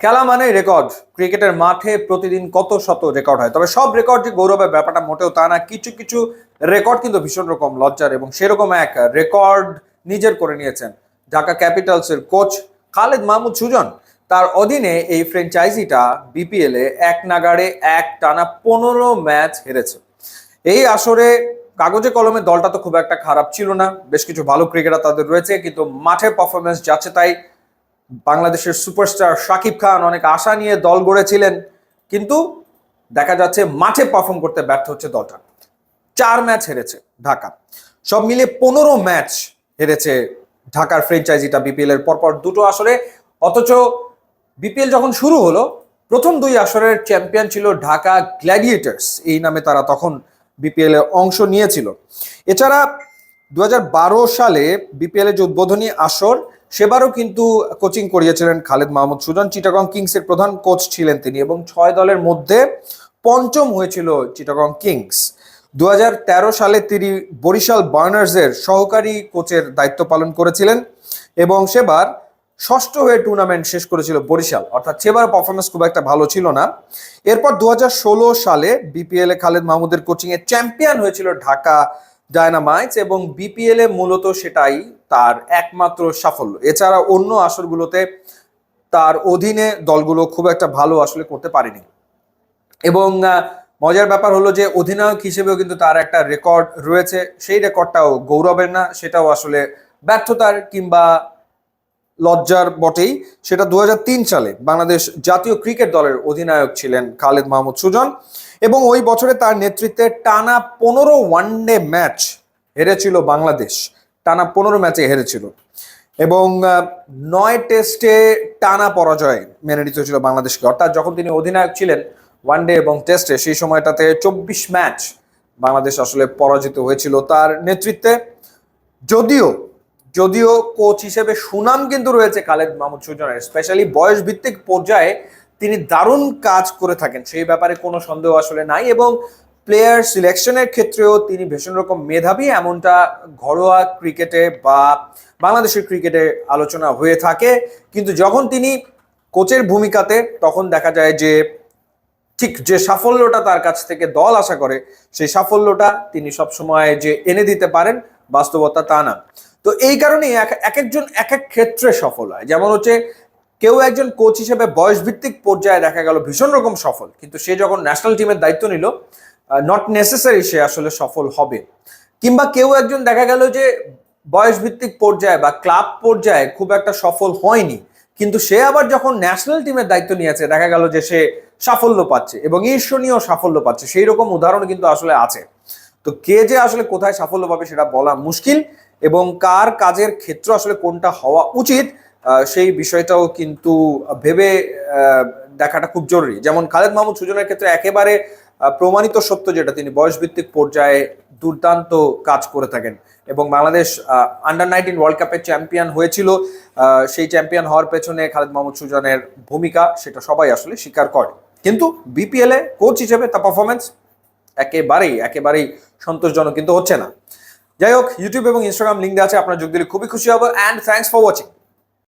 খেলা মানে রেকর্ড ক্রিকেটের মাঠে প্রতিদিন কত শত রেকর্ড হয়? তবে সব রেকর্ড যে গৌরবের ব্যাপারটা, মোটেও তা না। কিছু কিছু রেকর্ড কিন্তু ভীষণ রকম লজ্জার এবং সেরকম এক রেকর্ড নিজের করে নিয়েছেন ঢাকা ক্যাপিটালসের কোচ খালেদ মাহমুদ সুজন। তার অধীনে এই ফ্র্যাঞ্চাইজিটা বিপিএল এক নাগাড়ে এক টানা পনেরো ম্যাচ হেরেছে। এই আসরে কাগজে কলমে দলটা তো খুব একটা খারাপ ছিল না। বেশ কিছু ভালো ক্রিকেটার তাদের রয়েছে, কিন্তু মাঠে পারফরমেন্স যাচ্ছে তাই বাংলাদেশের সুপারস্টার শাকিব খান অনেক আশা নিয়ে দল গড়েছিলেন, কিন্তু দেখা যাচ্ছে মাঠে পারফর্ম করতে ব্যর্থ হচ্ছে দলটা। চার ম্যাচ হেরেছে ঢাকা। সব মিলিয়ে পনেরো ম্যাচ হেরেছে ঢাকার ফ্র্যাঞ্চাইজিটা বিপিএল এর পরপর দুটো আসরে। অথচ বিপিএল যখন শুরু হলো, প্রথম দুই আসরের চ্যাম্পিয়ন ছিল ঢাকা গ্ল্যাডিয়েটার্স এই নামে তারা তখন বিপিএল এ অংশ নিয়েছিল। এছাড়া দুই হাজার বারো সালে বিপিএল এর যে উদ্বোধনী আসর, সেবারও কিন্তু কোচিং করিয়েছিলেন খালেদ মাহমুদ সুজন। চিটাগং কিংসের প্রধান কোচ ছিলেন তিনি এবং ছয় দলের মধ্যে পঞ্চম হয়েছিল চিটাগং কিংস। দু হাজার তেরো সালে তিনি বরিশাল বার্নার্সের সহকারী কোচের দায়িত্ব পালন করেছিলেন এবং সেবার ষষ্ঠ হয়ে টুর্নামেন্ট শেষ করেছিল বরিশাল। অর্থাৎ সেবার পারফরমেন্স খুব একটা ভালো ছিল না। এরপর দু হাজার ষোলো সালে বিপিএল খালেদ মাহমুদের কোচিংয়ে চ্যাম্পিয়ন হয়েছিল ঢাকা ডায়নামাইটস এবং বিপিএল মূলত সেটাই তার একমাত্র সাফল্য। এছাড়া অন্য আসরগুলোতে তার অধীনে দলগুলো খুব একটা ভালো আসলে করতে পারেনি। এবং মজার ব্যাপার হলো যে অধিনায়ক হিসেবেও কিন্তু তার একটা রেকর্ড রয়েছে। সেই রেকর্ডটাও গৌরবের না, সেটাও আসলে ব্যর্থতার কিংবা লজ্জার বটেই। সেটা দু হাজার তিন সালে বাংলাদেশ জাতীয় ক্রিকেট দলের অধিনায়ক ছিলেন খালেদ মাহমুদ সুজন এবং ওই বছরে তার নেতৃত্বে টানা পনেরো ওয়ানডে ম্যাচ হেরেছিল বাংলাদেশ। টানা পনেরো ম্যাচে হেরেছিল। এবং নয় টেস্টে টানা পরাজয় মেনে নিতে হয়েছিল বাংলাদেশকে। অর্থাৎ যখন তিনি অধিনায়ক ছিলেন ওয়ানডে এবং টেস্টে, সেই সময়টাতে চব্বিশ ম্যাচ বাংলাদেশ আসলে পরাজিত হয়েছিল তার নেতৃত্বে। যদিও যদিও কোচ হিসেবে সুনাম কিন্তু রয়েছে খালেদ মাহমুদ সুজনের স্পেশালি বয়স ভিত্তিক পর্যায়ে তিনি দারুণ কাজ করে থাকেন। সেই ব্যাপারে কোনো সন্দেহ আসলে নাই এবং প্লেয়ার সিলেকশনের ক্ষেত্রেও তিনি ভীষণ রকম মেধাবী, এমনটা ঘরোয়া ক্রিকেটে বা বাংলাদেশের ক্রিকেটে আলোচনা হয়ে থাকে। কিন্তু যখন তিনি কোচের ভূমিকাতে, তখন দেখা যায় যে ঠিক যে সাফল্যটা তার কাছ থেকে দল আশা করে, সেই সাফল্যটা তিনি সবসময় যে এনে দিতে পারেন, বাস্তবতা তা না। তো এই কারণেই এক এক একজন এক এক ক্ষেত্রে সফল হয়। যেমন হচ্ছে কেউ একজন কোচ হিসেবে বয়সভিত্তিক পর্যায়ে দেখা গেল ভীষণ রকম সফল, কিন্তু সে যখন ন্যাশনাল টিমের দায়িত্ব নিল নট নেসেসারি সে আসলে সফল হবে। কিংবা কেউ একজন দেখা গেল যে বয়সভিত্তিক পর্যায়ে বা ক্লাব পর্যায়ে খুব একটা সফল হয়নি, কিন্তু সে আবার যখন ন্যাশনাল টিমের দায়িত্ব নিয়েছে, দেখা গেল যে সে সাফল্য পাচ্ছে এবং ঈর্ষণীয় সাফল্য পাচ্ছে, সেই রকম উদাহরণ কিন্তু আসলে আছে। তো কে যে আসলে কোথায় সাফল্য পাবে সেটা বলা মুশকিল এবং কার কাজের ক্ষেত্র আসলে কোনটা হওয়া উচিত সেই বিষয়টাও কিন্তু ভেবে দেখাটা খুব জরুরি। যেমন খালেদ মাহমুদ সুজনের ক্ষেত্রে একেবারে প্রমাণিত সত্য যেটা, তিনি বয়সভিত্তিক পর্যায়ে দুর্দান্ত কাজ করে থাকেন এবং বাংলাদেশ আন্ডার নাইনটিন ওয়ার্ল্ড কাপের চ্যাম্পিয়ন হয়েছিল। সেই চ্যাম্পিয়ন হওয়ার পেছনে খালেদ মাহমুদ সুজনের ভূমিকা, সেটা সবাই আসলে স্বীকার করে। কিন্তু বিপিএল কোচ হিসেবে তার পারফরমেন্স একেবারেই একেবারেই সন্তোষজনক কিন্তু হচ্ছে না। যাই হোক ইউটিউব এবং ইনস্টাগ্রাম লিঙ্ক দেওয়া আছে, আপনার যোগ দিলে খুবই খুশি হব। And thanks for watching